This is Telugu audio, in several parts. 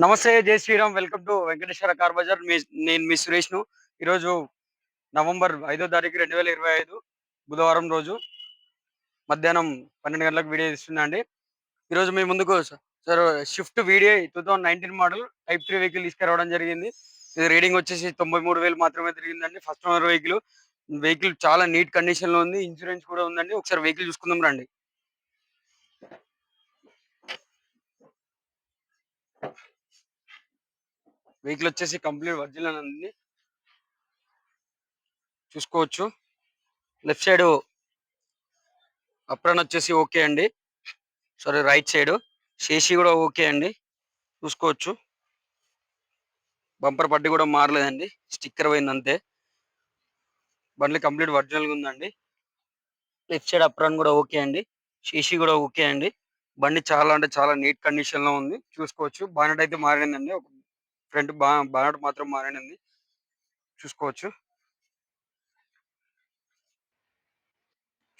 నమస్తే జై Shriram. Welcome to Venkateswara car Bazaar. మీ నేను మీ సురేష్ను ఈరోజు నవంబర్ ఐదో తారీఖు రెండు వేల ఇరవై ఐదు బుధవారం రోజు మధ్యాహ్నం పన్నెండు గంటలకు వీడియో ఇస్తున్నా అండి. ఈరోజు మీ ముందుకు sir shift video two thousand nineteen model type three vehicle తీసుకురావడం జరిగింది. ఇది రీడింగ్ వచ్చేసి తొంభై మూడు వేలు మాత్రమే తిరిగిందండి. First owner vehicle. వెహికల్ చాలా నీట్ కండిషన్లో ఉంది. ఇన్సూరెన్స్ కూడా ఉందండి. ఒకసారి వెహికల్ చూసుకుందాం రండి. వెహికల్ వచ్చేసి కంప్లీట్ ఒరిజినల్ ఉంది చూసుకోవచ్చు. లెఫ్ట్ సైడ్ అప్రాన్ వచ్చేసి ఓకే అండి. సారీ రైట్ సైడ్ శేషి కూడా ఓకే అండి. చూసుకోవచ్చు. బంపర్ పట్టి కూడా మారలేదండి. స్టిక్కర్ పోయింది అంతే. బండ్లు కంప్లీట్ ఒరిజినల్గా ఉందండి. లెఫ్ట్ సైడ్ అప్రాన్ కూడా ఓకే అండి. శేషి కూడా ఓకే అండి. బండి చాలా అంటే చాలా నీట్ కండిషన్లో ఉంది. చూసుకోవచ్చు. బానెట్ అయితే మారిందండి. ఒక ఫ్రంట్ బా బానెట్ మాత్రం మారింది చూసుకోవచ్చు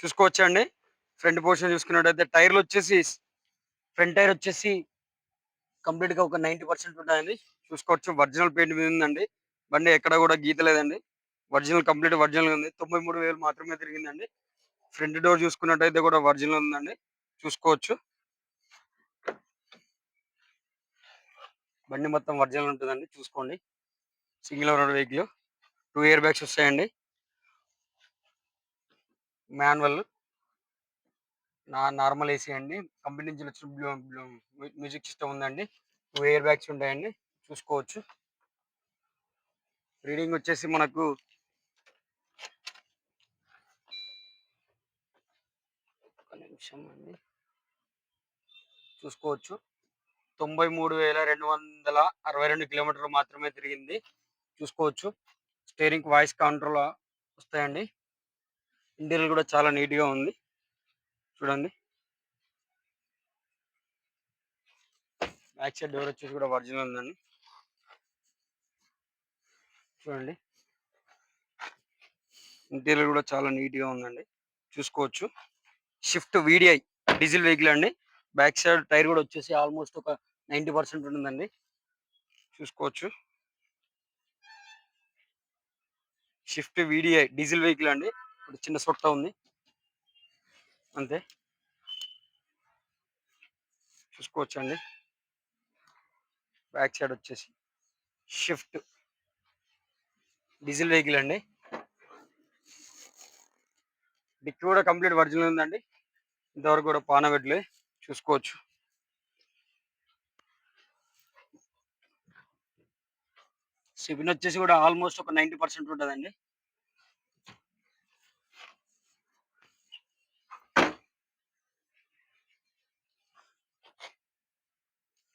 చూసుకోవచ్చు. అండి ఫ్రంట్ పోర్షన్ చూసుకున్నట్టయితే టైర్లు వచ్చేసి ఫ్రంట్ టైర్ వచ్చేసి కంప్లీట్గా ఒక నైన్టీ పర్సెంట్ ఉంటాయండి చూసుకోవచ్చు. ఒరిజినల్ పెయింట్ మీద ఉందండి. బండి ఎక్కడ కూడా గీత లేదండి ఒరిజినల్ కంప్లీట్ ఒరిజినల్ ఉంది. తొంభై మూడు వేలు మాత్రమే తిరిగిందండి. ఫ్రంట్ డోర్ చూసుకున్నట్టయితే కూడా ఒరిజినల్ ఉందండి. చూసుకోవచ్చు. బండి మొత్తం ఒరిజినల్ ఉంటుందండి. చూసుకోండి. Single owner vehicle. Two air bags వస్తాయండి. మాన్యువల్. నా నార్మల్ ఏసీ అండి. కంపెనీ నుంచి వచ్చిన మ్యూజిక్ సిస్టమ్ ఉందండి. టూ ఇయర్ బ్యాగ్స్ ఉంటాయండి. చూసుకోవచ్చు. రీడింగ్ వచ్చేసి మనకు ఒక నిమిషం అండి. చూసుకోవచ్చు. తొంభై మూడు వేల రెండు వందల అరవై రెండు కిలోమీటర్లు మాత్రమే తిరిగింది. చూసుకోవచ్చు. స్టీరింగ్ వాయిస్ కంట్రోల్ వస్తాయండి. ఇంటీరియర్ కూడా చాలా నీట్గా ఉంది. చూడండి. బ్యాక్ సైడ్ డోర్ వచ్చేసి కూడా ఒరిజినల్ ఉందండి. చూడండి. ఇంటీరియర్ కూడా చాలా నీట్గా ఉందండి. చూసుకోవచ్చు. షిఫ్ట్ వీడిఐ డీజిల్ వెహికల్ అండి. బ్యాక్ సైడ్ టైర్ కూడా వచ్చేసి ఆల్మోస్ట్ ఒక నైంటీ పర్సెంట్ ఉంటుందండి. చూసుకోవచ్చు. షిఫ్ట్ వీడిఐ డీజిల్ వెహికల్ అండి. ఇప్పుడు చిన్న సొట్ట ఉంది. అంతే. చూసుకోవచ్చు అండి బ్యాక్ సైడ్ వచ్చేసి షిఫ్ట్ డీజిల్ వెహికల్ అండి. డిక్కి కూడా కంప్లీట్ ఒరిజినల్ ఉందండి. ఇంతవరకు కూడా పానబెట్టలే చూసుకోవచ్చు. సిబిన్ వచ్చేసి కూడా ఆల్మోస్ట్ ఒక నైంటీ పర్సెంట్ ఉంటుందండి.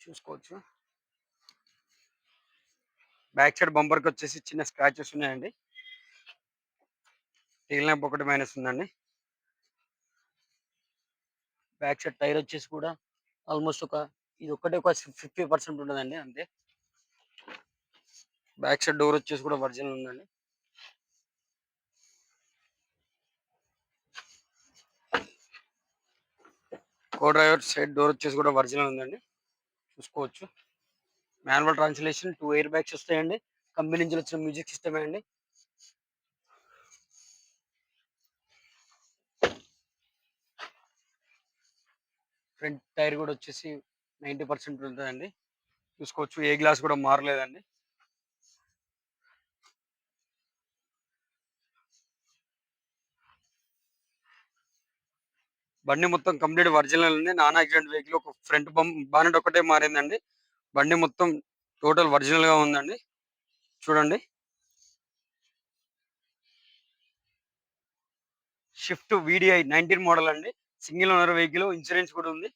చూసుకోవచ్చు. బ్యాక్ సైడ్ బంపర్కి వచ్చేసి చిన్న స్క్రాచెస్ ఉన్నాయండి. టీల్ ల్యాంప్ ఒకటి మైనస్ ఉందండి. బ్యాక్ సైడ్ టైర్ వచ్చేసి కూడా ఆల్మోస్ట్ ఒక ఇది ఒకటే ఒక ఫిఫ్టీ పర్సెంట్ ఉండదండి అంతే. బ్యాక్ సైడ్ డోర్ వచ్చేసి కూడా ఒరిజినల్ ఉందండి. కో డ్రైవర్ సైడ్ డోర్ వచ్చేసి కూడా ఒరిజినల్ ఉందండి. చూసుకోవచ్చు. Manual transmission two air bags వస్తాయండి. కంపెనీ నుంచి వచ్చిన మ్యూజిక్ సిస్టమే అండి. ఫ్రంట్ టైర్ కూడా వచ్చేసి నైంటీ పర్సెంట్ ఉంటుందండి. చూసుకోవచ్చు. ఏ గ్లాస్ కూడా మారలేదండి. బండి మొత్తం కంప్లీట్ ఒరిజినల్ ఉంది. నాన్ యాక్సిడెంట్ వెహికల్ ఒక ఫ్రంట్ బం బానెట్ ఒకటే మారిందండి. బండి మొత్తం టోటల్ ఒరిజినల్గా ఉందండి. చూడండి. షిఫ్ట్ వీడిఐ నైన్టీన్ మోడల్ అండి. సింగిల్ ఓనర్ వెహికల్ ఇన్సూరెన్స్ కూడా ఉంది.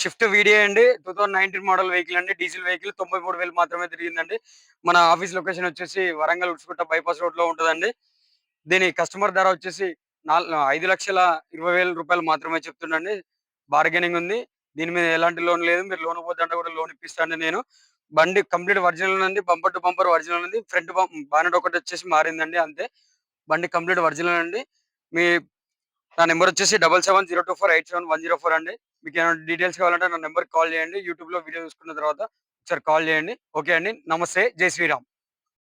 షిఫ్ట్ వీడియో అండి. Two thousand nineteen model vehicle అండి. డీజిల్ వెహికల్ తొంభై మూడు వేలు మాత్రమే తిరిగిందండి. మన ఆఫీస్ లొకేషన్ వచ్చేసి వరంగల్ ఉడ్చుకుంట బైపాస్ రోడ్లో ఉంటుందండి. దీని కస్టమర్ ధర వచ్చేసి నాలుగు ఐదు లక్షల ఇరవై వేల రూపాయలు మాత్రమే చెప్తుండండి బార్గెనింగ్ ఉంది. దీని మీద ఎలాంటి లోన్ లేదు. మీరు లోన్ పోతుంటే కూడా లోన్ ఇప్పిస్తాను నేను. బండి కంప్లీట్ ఒరిజినల్ ఉంది బంపర్ టు బంపర్ ఒరిజినల్ ఉంది. ఫ్రంట్ బానెట్ ఒకటి వచ్చేసి మారిందండి అంతే. బండి కంప్లీట్ ఒరిజినల్ అండి. మీ నా నెంబర్ వచ్చేసి double seven zero two four eight seven one zero four అండి. మీకు ఏమైనా డీటెయిల్స్ కావాలంటే నా నెంబర్కి కాల్ చేయండి. యూట్యూబ్లో వీడియో చూసుకున్న తర్వాత ఒకసారి కాల్ చేయండి. ఓకే అండి. నమస్తే. జై శ్రీరామ్.